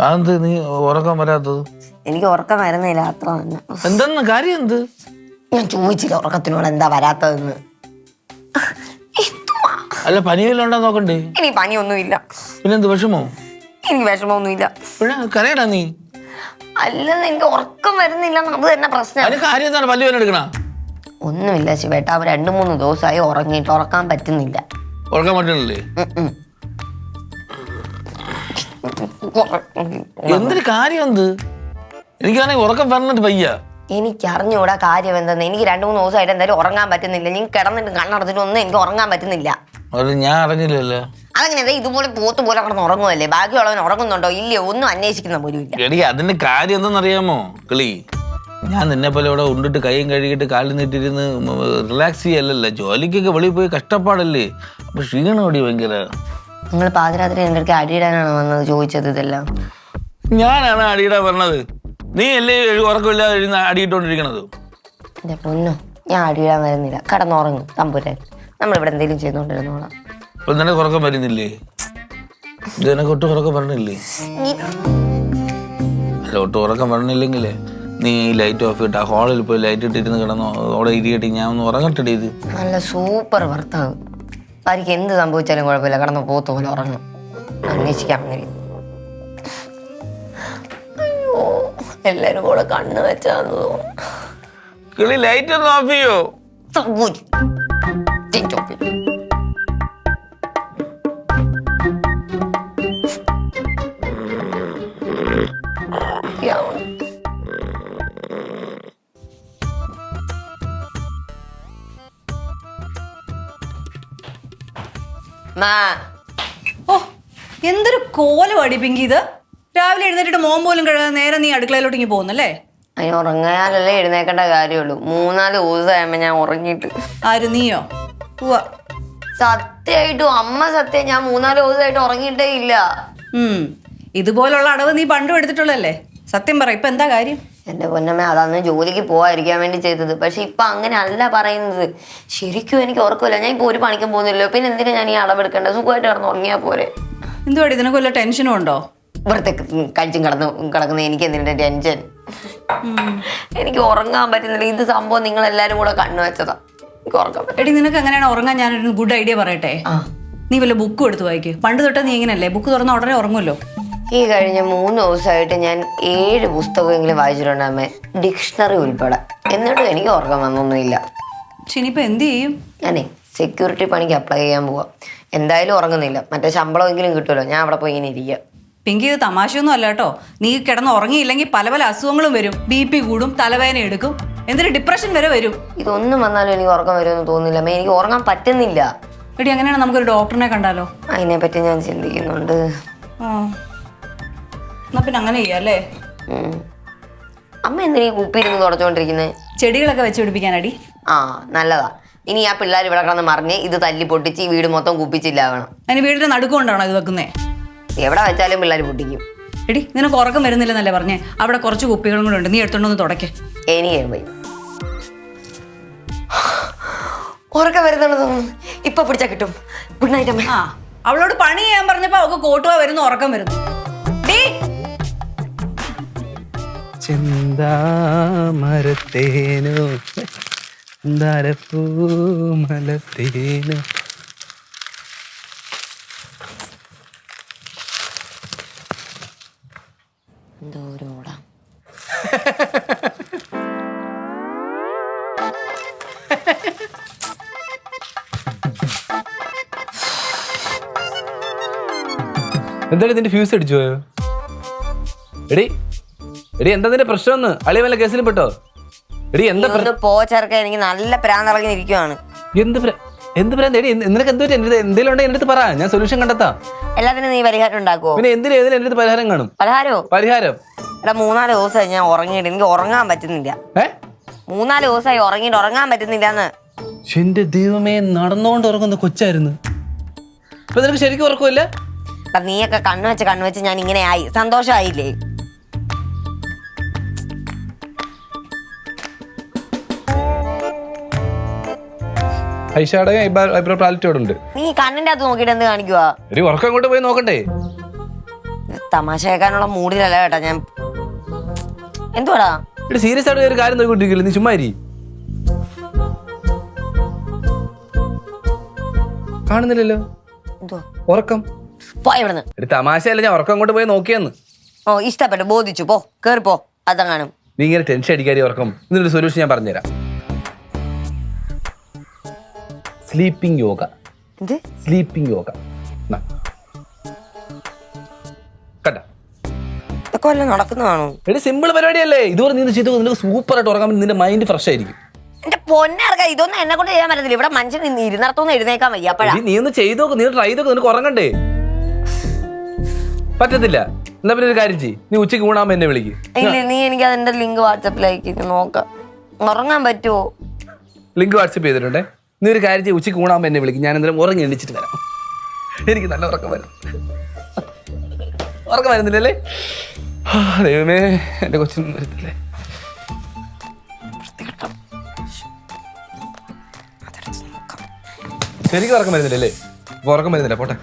അതെന്ത് നീ ഉറക്കം വരാത്തത്? എനിക്ക് ഉറക്കം വരുന്നില്ല അത്ര തന്നെ. എന്തെന്ന്? കാര്യം എന്ത്? ഞാൻ ചോദിച്ചില്ല ഉറക്കത്തിനോട് എന്താ വരാത്തതെന്ന്. എന്തുവാ? അല്ല പനിയെല്ലാം ഉണ്ടോ നോക്കണ്ടേ? എനിക്ക് പനിയൊന്നുമില്ല. പിന്നെന്ത് വിഷമോ? എനിക്ക് വിഷമമൊന്നുമില്ല. പിന്നെ കരയടാ നീ. അല്ലെന്ന് എനിക്ക് ഉറക്കം വരുന്നില്ല അത് തന്നെ പ്രശ്നം. അതിന് കാര്യം എന്താണ്? എടുക്കണ? ഒന്നുമില്ല ശിവേട്ട. രണ്ടു മൂന്ന് ദിവസമായി ഉറങ്ങിയിട്ട് ഉറക്കാൻ പറ്റുന്നില്ല. ഉറക്കാൻ പറ്റണില്ലേ? ഉം ഉം. എന്തൊരു കാര്യം എന്ത്? എനിക്കാണെങ്കിൽ ഉറക്കം പറഞ്ഞിട്ട് പയ്യ എനിക്ക് അറിഞ്ഞൂടാ കാര്യം എന്തെന്ന്. എനിക്ക് രണ്ടു മൂന്ന് ദിവസമായിട്ട് എന്തായാലും ഉറങ്ങാൻ പറ്റുന്നില്ല. നീ കിടന്നിട്ട് കണ്ണടച്ചിട്ട് ഒന്നും എനിക്ക് ഉറങ്ങാൻ പറ്റുന്നില്ല. ഞാൻ അറിഞ്ഞില്ലല്ലോ. അതങ്ങനെ ഇതുപോലെ പോത്ത് പോലെ കിടന്ന് ഉറങ്ങുമല്ലേ ബാക്കിയുള്ളവൻ ഉറങ്ങുന്നുണ്ടോ? ഇല്ലയോ? ഒന്നും അന്വേഷിക്കുന്ന പോലും ഇല്ല എടി അതിന്റെ കാര്യം എന്തെന്നറിയാമോ? കിളി ഞാൻ നിന്നെ പോലെ ഇവിടെ ഉണ്ടിട്ട് കൈയും കഴുകിയിട്ട് കാലിൽ നീട്ടിരുന്ന് റിലാക്സ് ചെയ്യല്ലല്ലോ. ജോലിക്കൊക്കെ വെളിയിൽ പോയി കഷ്ടപ്പാടല്ലേ? അപ്പൊ ക്ഷീണം ഓടി ഭയങ്കര? നിങ്ങൾ പാതിരാത്രി എന്റെ അടുത്ത് അടിയിടാനാണ് വന്നത്? ചോദിച്ചത് ഇതെല്ലാം. ഞാനാണ് അടിയിടാൻ പറഞ്ഞത്. നീ അല്ലേ ഉറക്കമില്ലാതെ ഇരുന്ന് അടിയിട്ടോണ്ടിരിക്കണത് എന്റെ പൊന്നോ ഞാൻ അടിയിടാൻ വരുന്നില്ല. കടന്നുറങ്ങും തമ്പുരാൻ. നമ്മൾ നമ്മളിവിടെ എന്തെങ്കിലും ചെയ്തുകൊണ്ടിരുന്നോളാം നിനക്ക് ഉറക്കം വരുന്നില്ലേ? ഇത് നിനക്ക് ഒട്ടും ഉറക്കം വരണില്ലേ? അല്ല ഒട്ടും ഉറക്കം വരണില്ലെങ്കിലേ നീ ലൈറ്റ് ഓഫ് ഇട്ട് ആ ഹാളിൽ പോയി ലൈറ്റ് ഇട്ടിരുന്ന് കിടന്നോ? അവിടെ ഇരിക്കട്ടെ ഞാൻ ഒന്ന് ഉറങ്ങട്ടെ ഇത്. നല്ല സൂപ്പർ ഭർത്താവ് ഭാര്യയ്ക്ക് എന്ത് സംഭവിച്ചാലും കുഴപ്പമില്ല. കടന്ന് പോത്ത് പോലെ ഉറങ്ങും അന്വേഷിക്കാം അങ്ങനെ. അയ്യോ എല്ലാരും കൂടെ കണ്ണ് വെച്ചാന്ന് തോന്നുന്നു. കിളി ലൈറ്റ് ഒന്ന് ഓഫ് ചെയ്യോ? ഓ എന്തൊരു കോലം അടിപ്പിങ്കി ഇത്. രാവിലെ എഴുന്നേറ്റിട്ട് മോൻ പോലും കഴുകാൻ നേരെ നീ അടുക്കളയിലോട്ട് ഇങ്ങനെ പോകുന്നല്ലേ? അതിന് ഉറങ്ങാനല്ലേ എഴുന്നേക്കേണ്ട കാര്യമുള്ളൂ. മൂന്നാൽ ദിവസമായപ്പോ ഞാൻ ഉറങ്ങിയിട്ട്. ആര് നീയോ? ഉവ്വ. സത്യമായിട്ടും അമ്മ സത്യം ഞാൻ മൂന്നാൽ ദിവസമായിട്ട് ഉറങ്ങിയിട്ടേ ഇല്ല. ഉം. ഇതുപോലുള്ള അടവ് നീ പണ്ടും എടുത്തിട്ടുള്ളല്ലേ സത്യം പറ ഇപ്പൊ എന്താ കാര്യം? എന്റെ പൊന്നമ്മ അതന്ന് ജോലിക്ക് പോകാതിരിക്കാൻ വേണ്ടി ചെയ്തത്. പക്ഷെ ഇപ്പൊ അങ്ങനെ അല്ല പറയുന്നത്. ശരിക്കും എനിക്ക് ഉറക്കമില്ല ഞാൻ ഇപ്പൊ ഒരു പണിക്കും പോകുന്നില്ലല്ലോ. പിന്നെ എന്തിനാ ഞാൻ ഈ അളവെടുക്കേണ്ടത്? സുഖമായിട്ട് കിടന്ന് ഉറങ്ങിയാ പോരെ. എന്തുവാടി? ഇതിനൊക്കെ വല്ല ടെൻഷനും ഉണ്ടോ? വെറുതെ കഴിച്ചും കിടന്ന് കിടക്കുന്ന എനിക്ക് എന്തിനാ ടെൻഷൻ? എനിക്ക് ഉറങ്ങാൻ പറ്റുന്നില്ല. ഇത് സംഭവം നിങ്ങൾ എല്ലാരും കൂടെ കണ്ണു വെച്ചതാ. എനിക്ക് ഉറങ്ങാൻ എടി നിനക്ക് അങ്ങനെയാണ് ഉറങ്ങാൻ? ഞാനൊരു ഗുഡ് ഐഡിയ പറയട്ടെ. നീ വല്ല ബുക്ക് എടുത്ത് വായിക്കും. പണ്ട് തൊട്ടേ നീ ഇങ്ങനല്ലേ? ബുക്ക് തുറന്ന ഉടനെ ഉറങ്ങുമല്ലോ ഈ കഴിഞ്ഞ മൂന്ന് ദിവസമായിട്ട് ഞാൻ ഏഴ് പുസ്തകമെങ്കിലും വായിച്ചിട്ടുണ്ടാമേ ഡിക്ഷണറി ഉൾപ്പെടെ. എന്നിട്ടും എനിക്ക് ഉറക്കം വന്നൊന്നുമില്ല. ഇനിയിപ്പോ എന്ത് ചെയ്യും? ഞാനേ സെക്യൂരിറ്റി പണിക്ക് അപ്ലൈ ചെയ്യാൻ പോവാം. എന്തായാലും ഉറങ്ങുന്നില്ല. മറ്റേ ശമ്പളമെങ്കിലും കിട്ടുമല്ലോ. ഞാൻ അവിടെ പോയി ഇങ്ങനെ ഇരിക്കുക പിങ്കി ഇത് തമാശയൊന്നും അല്ല കേട്ടോ. നീ കിടന്ന് ഉറങ്ങിയില്ലെങ്കിൽ പല പല അസുഖങ്ങളും വരും. ബി പി കൂടും തലവേദന എടുക്കും. എന്തൊരു ഡിപ്രഷൻ വരെ വരും. ഇതൊന്നും വന്നാലും എനിക്ക് ഉറക്കം വരുമെന്ന് തോന്നുന്നില്ല. അമ്മേ എനിക്ക് ഉറങ്ങാൻ പറ്റുന്നില്ല. എടി അങ്ങനെയാണ് നമുക്കൊരു ഡോക്ടറിനെ കണ്ടാലോ? അതിനെപ്പറ്റി ഞാൻ ചിന്തിക്കുന്നുണ്ട്. ആ. എന്നാ പിന്നെ അങ്ങനെ ചെയ്യാം അല്ലേ അമ്മ എന്തിനാ ഈ കുപ്പിയിരുന്ന് തുടച്ചോണ്ടിരിക്കുന്നത് ചെടികളൊക്കെ വെച്ച് പിടിപ്പിക്കാനടി. ആ നല്ലതാ. ഇനി ആ പിള്ളേർ ഇവിടെ കിടന്ന് മറിഞ്ഞ് ഇത് തല്ലി പൊട്ടിച്ച് ഈ വീട് മൊത്തം കുപ്പിച്ചില്ലാവണം. അതിന് വീടിന്റെ നടുക്കൊണ്ടാണോ ഇത് വെക്കുന്നേ? എവിടെ വെച്ചാലും പിള്ളേർ പൊട്ടിക്കും. എടി നിനക്ക് ഉറക്കം വരുന്നില്ലെന്നല്ലേ പറഞ്ഞേ? അവിടെ കുറച്ച് കുപ്പികളും കൂടെ ഉണ്ട്. നീ എടുത്തോണ്ടൊന്ന് തുടക്കേ എനിക്ക് പോയി. ഉറക്കം വരുന്നുണ്ടെന്ന് തോന്നുന്നു ഇപ്പൊ പിടിച്ചാ കിട്ടും. ഗുഡ് നൈറ്റ് അമ്മ. ആ അവളോട് പണി ചെയ്യാൻ പറഞ്ഞപ്പോ അവക്ക് കോട്ടുക വരുന്നു ഉറക്കം വരുന്നു. ചെന്താമരത്തേനോ? ദരപ്പൂമലത്തേനോ എന്തോ ഒരു ഓടാം. എന്തായാലും ഇതിന്റെ ഫ്യൂസ് അടിച്ചു പോയോ? എടി. എടി എന്താ നിന്റെ പ്രശ്നം അളിയ വല്ല കേസിൽ പെട്ടോ? എടി എന്താ ഒന്ന് പോ ചെറുക്ക എനിക്ക് നല്ല പ്രാന്തിറങ്ങിയിരിക്കുവാണ് എന്ത് പ്ര- എന്ത് പറയാൻ എടി എന്ത്- നിനക്ക് എന്റെ എന്തെങ്കിലും ഉണ്ടെങ്കിൽ എന്റെ അടുത്ത് പറ. ഞാൻ സൊല്യൂഷൻ കണ്ടെത്താം. എല്ലാത്തിനും നീ പരിഹാരം ഉണ്ടാക്കുവോ? പിന്നെ എന്തിനും ഏതിനും എന്റെ അടുത്ത് പരിഹാരം കാണും? പരിഹാരോ? പരിഹാരം. എടാ മൂന്നാൽ ദിവസമായി ഞാൻ ഉറങ്ങിയിട്ട് എനിക്ക് ഉറങ്ങാൻ പറ്റുന്നില്ല. ഏ? മൂന്നാൽ ദിവസമായി ഉറങ്ങിയിട്ട് ഉറങ്ങാൻ പറ്റുന്നില്ല എന്ന് എന്റെ ദൈവമേ നടന്നുകൊണ്ട് ഉറങ്ങുന്ന കൊച്ചായിരുന്നു. ഇപ്പൊ നിനക്ക് ശരിക്കും ഉറക്കമില്ല? നീയൊക്കെ കണ്ണു വെച്ച് കണ്ണു വെച്ച് ഞാൻ ഇങ്ങനെ ആയി. സന്തോഷമായില്ലേ? ഐഷാടെ ഐബ്രോ പാലറ്റ് അവിടെ ഉണ്ട് നീ കണ്ണിന്റെ അകത്ത് നോക്കിട്ട് എന്ത് കാണിക്കുവാ? ഒരു ഉറക്കം അങ്ങോട്ട് പോയി നോക്കണ്ടേ? തമാശ കേൾക്കാനുള്ള മൂഡിലല്ല കേട്ടാ ഞാൻ. എന്തുവാടാ? ഇവിടെ സീരിയസ് ആയിട്ട് ഒരു കാര്യം നോക്കിക്കൊണ്ടിരിക്കില്ല നീ ചുമ്മാ ഇരി. കാണുന്നില്ലല്ലോ? എന്തുവാ? ഉറക്കം. പോയ ഇവിടുന്ന്. ഒരു തമാശയല്ല ഞാൻ ഉറക്കം അങ്ങോട്ട് പോയി നോക്കിയെന്ന്. ഓ ഇഷ്ടപ്പെട്ടു. ബോധിച്ചു. പോ കേറി പോ. അതങ്ങാനും നീ ഇങ്ങനെ ടെൻഷൻ അടിക്കാതെ ഉറക്കം. ഇതിനൊരു സൊല്യൂഷൻ ഞാൻ പറഞ്ഞുതരാം. സ്ലീപ്പിംഗ് യോഗ എന്ത്? സ്ലീപ്പിംഗ് യോഗ കണ്ട? ഇതൊക്കെ വല്ല നടക്കുന്നതാണോ എടി സിമ്പിൾ പരിപാടിയല്ലേ. ഇതുപോലെ നീ ചെയ്തു നിനക്ക് സൂപ്പർ ആയിട്ട് ഉറങ്ങാൻ നിന്റെ മൈൻഡ് ഫ്രഷ് ആയിരിക്കും. എന്റെ പൊന്നിറക്ക ഇതൊന്നും എന്നെ കൊണ്ട് ചെയ്യാൻ പറ്റത്തില്ല. ഇവിടെ മനുഷ്യൻ ഇരുന്നിടത്തൊന്നും എഴുന്നേക്കാൻ വയ്യ. അപ്പഴാ. നീ ഒന്ന് ചെയ്തു നോക്ക്. നീ ട്രൈ ചെയ്ത് നിനക്ക് ഉറങ്ങണ്ടേ? പറ്റത്തില്ല. എന്നാ പിന്നെ ഒരു കാര്യം ചെയ്യ്. നീ ഉച്ചയ്ക്ക് ഊണാകുമ്പോ എന്നെ വിളിക്ക്. ഇല്ല നീ എനിക്ക് അതിന്റെ ലിങ്ക് വാട്സപ്പിലേക്ക് നോക്കാം. ഉറങ്ങാൻ പറ്റുമോ ലിങ്ക് വാട്സപ്പ് ചെയ്തിട്ടുണ്ടേ. നീ ഒരു കാര്യം ചെയ്യും ഉച്ചയ്ക്ക് ഊണാകുമ്പോൾ എന്നെ വിളിക്കും. ഞാൻ എന്തായാലും ഉറങ്ങി എണ്ണിച്ചിട്ട് വരാം. എനിക്ക് നല്ല ഉറക്കം വരും. ഉറക്കം വരുന്നില്ലല്ലേ? ദൈവമേ എന്റെ കൊച്ചിനും വരുന്നില്ലേ? ശരിക്കും ഉറക്കം വരുന്നില്ലല്ലേ? ഉറക്കം വരുന്നില്ല പോട്ടെ.